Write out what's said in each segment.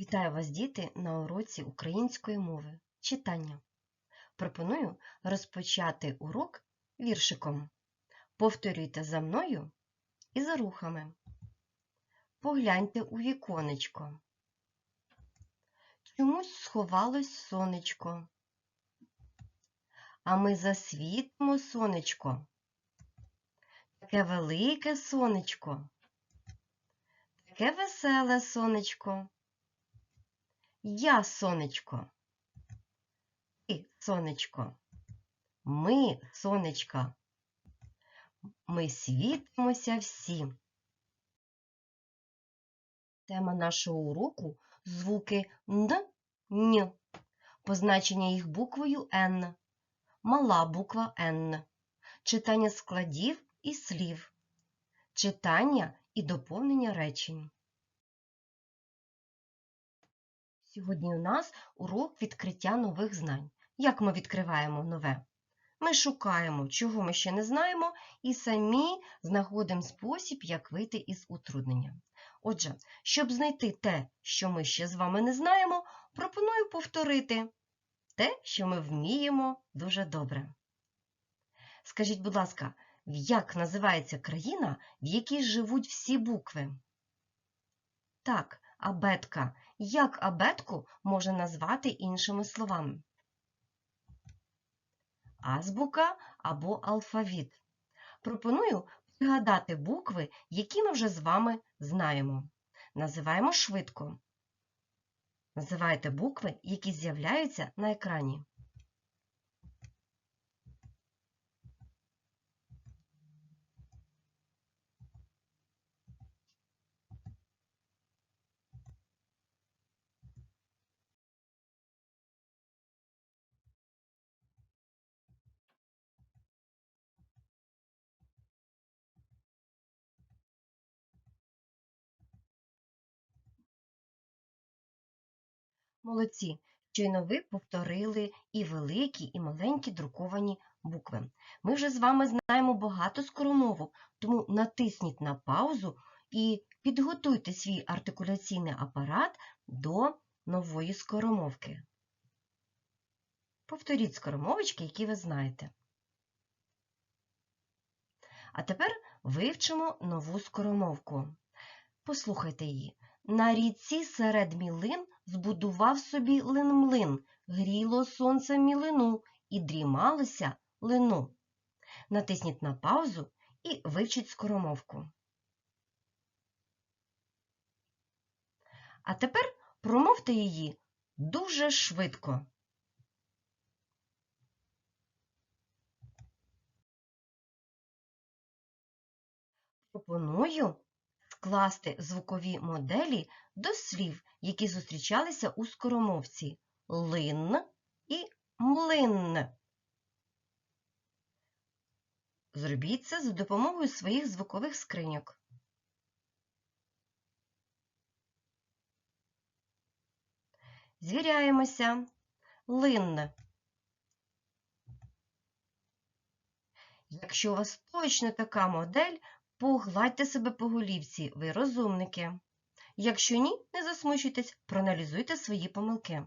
Вітаю вас, діти, на уроці української мови. Читання. Пропоную розпочати урок віршиком. Повторюйте за мною і за рухами. Погляньте у віконечко. Чомусь сховалось сонечко. А ми засвітимо сонечко. Таке велике сонечко. Таке веселе сонечко. Я сонечко. Ти сонечко. Ми сонечка. Ми світимося всі. Тема нашого уроку звуки Н, Н. Позначення їх буквою Н. Мала буква Н. Читання складів і слів. Читання і доповнення речень. Сьогодні у нас урок відкриття нових знань. Як ми відкриваємо нове? Ми шукаємо, чого ми ще не знаємо, і самі знаходимо спосіб, як вийти із утруднення. Отже, щоб знайти те, що ми ще з вами не знаємо, пропоную повторити те, що ми вміємо дуже добре. Скажіть, будь ласка, як називається країна, в якій живуть всі букви? Так, абетка. Як абетку можна назвати іншими словами? Азбука або алфавіт. Пропоную пригадати букви, які ми вже з вами знаємо. Називаємо швидко. Називайте букви, які з'являються на екрані. Молодці! Щойно ви повторили і великі, і маленькі друковані букви. Ми вже з вами знаємо багато скоромовок, тому натисніть на паузу і підготуйте свій артикуляційний апарат до нової скоромовки. Повторіть скоромовочки, які ви знаєте. А тепер вивчимо нову скоромовку. Послухайте її. На ріці серед мілин збудував собі лин-млин, гріло сонце мілину і дрімалося лину. Натисніть на паузу і вивчіть скоромовку. А тепер промовте її дуже швидко. Пропоную скласти звукові моделі до слів, які зустрічалися у скоромовці лин і млин. Зробіть це за допомогою своїх звукових скриньок. Звіряємося. Лин. Якщо у вас точно така модель, Погладьте себе по голівці, ви розумники. Якщо ні, не засмучуйтесь, проаналізуйте свої помилки.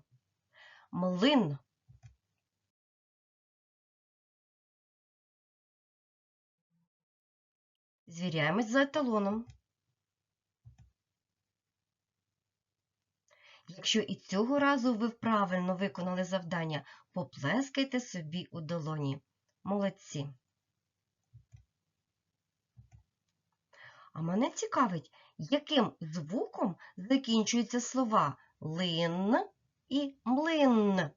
Млин. Звіряємось за еталоном. Якщо і цього разу ви правильно виконали завдання, поплескайте собі у долоні. Молодці! А мене цікавить, яким звуком закінчуються слова лин і млин.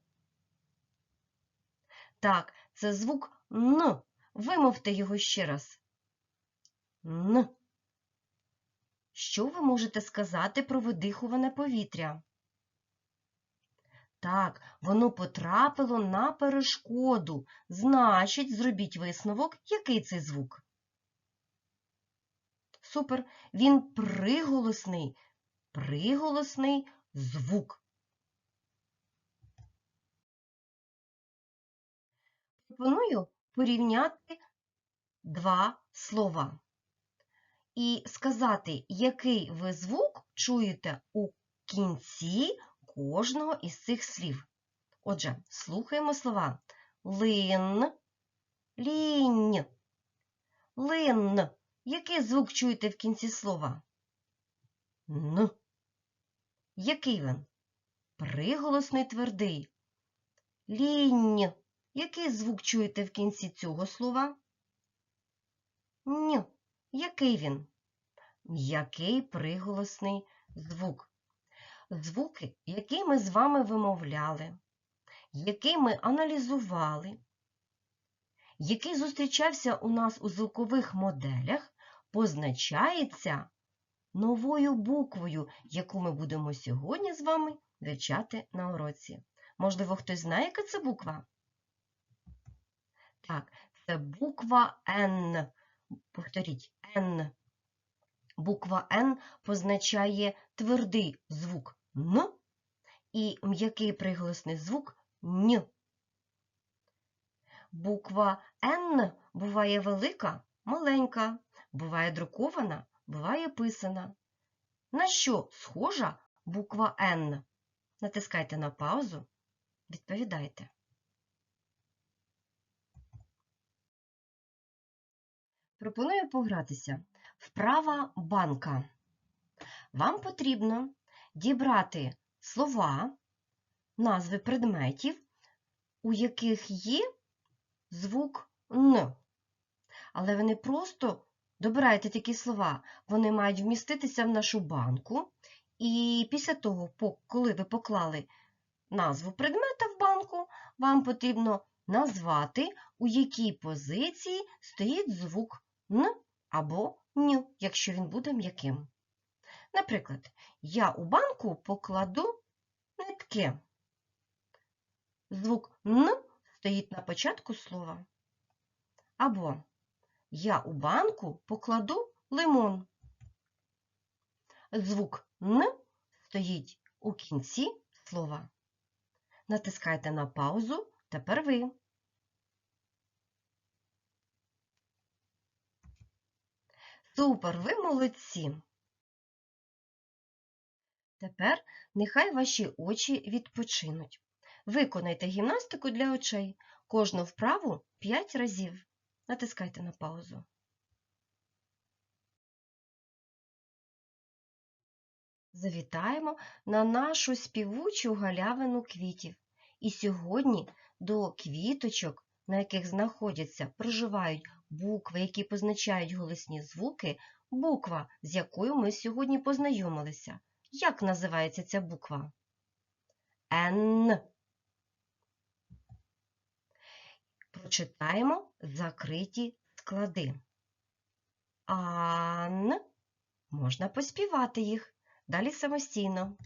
Так, це звук Н. Вимовте його ще раз. Н. Що ви можете сказати про видихуване повітря? Так, воно потрапило на перешкоду. Значить, зробіть висновок, який це звук. Супер, він приголосний, приголосний звук. Пропоную порівняти два слова і сказати, який ви звук чуєте у кінці кожного із цих слів. Отже, слухаємо слова лин, лінь, лин. Який звук чуєте в кінці слова? Н. Який він? Приголосний твердий. Лінь. Який звук чуєте в кінці цього слова? Н. Який він? М'який приголосний звук. Звуки, які ми з вами вимовляли, який ми аналізували, який зустрічався у нас у звукових моделях, позначається новою буквою, яку ми будемо сьогодні з вами вивчати на уроці. Можливо, хтось знає, яка це буква? Так, це буква Н. Повторіть Н. Буква Н позначає твердий звук Н і м'який приголосний звук Н. Буква Н буває велика, маленька, буває друкована, буває писана. На що схожа буква Н? Натискайте на паузу, відповідайте. Пропоную погратися. Вправа банка. Вам потрібно дібрати слова, назви предметів, у яких є звук Н. Але ви не просто добираєте такі слова, вони мають вміститися в нашу банку. І після того, коли ви поклали назву предмета в банку, вам потрібно назвати, у якій позиції стоїть звук Н або Н, якщо він буде м'яким. Наприклад, я у банку покладу нитки. Звук Н стоїть на початку слова. Або я у банку покладу лимон. Звук Н стоїть у кінці слова. Натискайте на паузу. Тепер ви. Супер, ви молодці. Тепер нехай ваші очі відпочинуть. Виконайте гімнастику для очей. Кожну вправу 5 разів. Натискайте на паузу. Завітаємо на нашу співучу галявину квітів. І сьогодні до квіточок, на яких знаходяться, проживають букви, які позначають голосні звуки, буква, з якою ми сьогодні познайомилися. Як називається ця буква? Н. Прочитаємо закриті склади. Ан. Можна поспівати їх. Далі самостійно.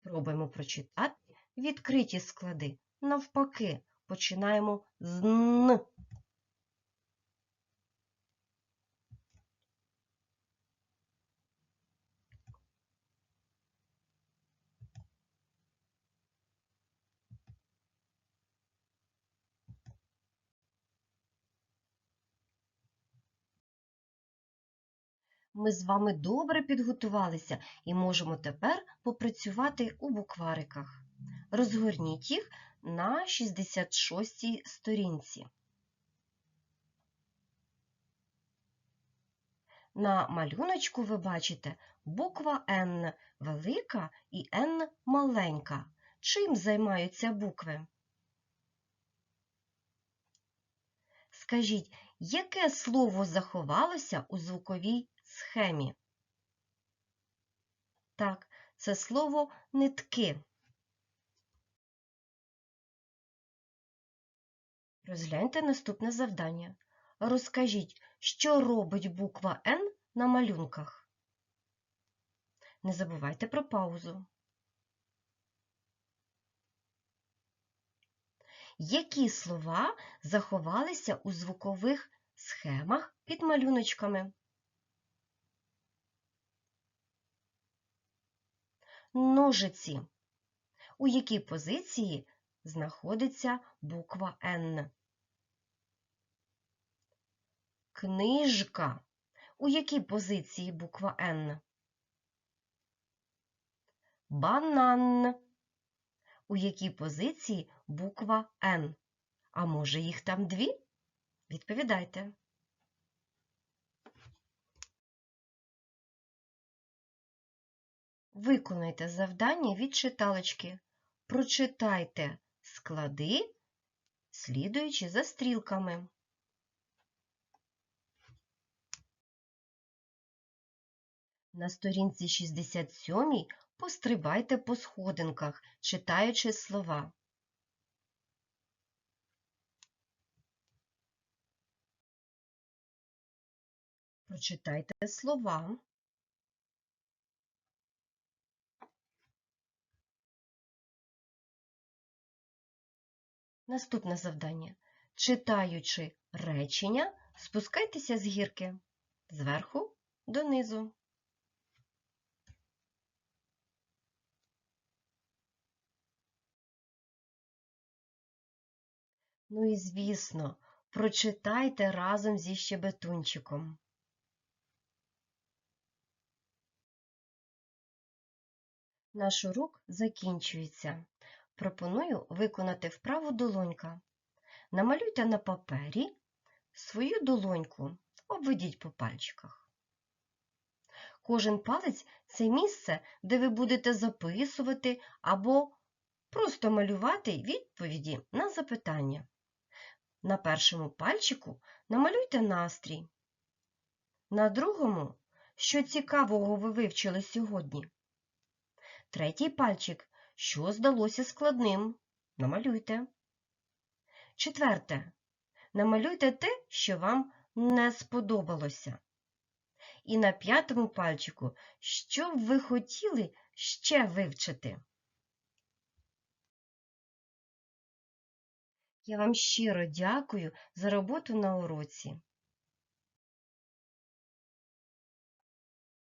Спробуємо прочитати відкриті склади. Навпаки, починаємо з Н. Ми з вами добре підготувалися і можемо тепер попрацювати у буквариках. Розгорніть їх на 66 сторінці. На малюночку ви бачите буква Н велика і Н маленька. Чим займаються букви? Скажіть, яке слово заховалося у звуковій схемі? Так, це слово нитки. Розгляньте наступне завдання. Розкажіть, що робить буква Н на малюнках. Не забувайте про паузу. Які слова заховалися у звукових схемах під малюночками? ножиці. У якій позиції знаходиться буква Н? Книжка. У якій позиції буква Н? Банан. У якій позиції буква Н? А може їх там дві? Відповідайте. Виконайте завдання від читалочки. Прочитайте склади, слідуючи за стрілками. На сторінці 67 пострибайте по сходинках, читаючи слова. Прочитайте слова. Наступне завдання. Читаючи речення, спускайтеся з гірки зверху донизу. Ну і звісно, прочитайте разом зі щебетунчиком. Наш урок закінчується. Пропоную виконати вправу долонька. Намалюйте на папері свою долоньку, обведіть по пальчиках. Кожен палець це місце, де ви будете записувати або просто малювати відповіді на запитання. На першому пальчику намалюйте настрій. На другому, що цікавого ви вивчили сьогодні. Третій пальчик, що здалося складним. Намалюйте. Четверте. Намалюйте те, що вам не сподобалося. І на п'ятому пальчику, що б ви хотіли ще вивчити. Я вам щиро дякую за роботу на уроці.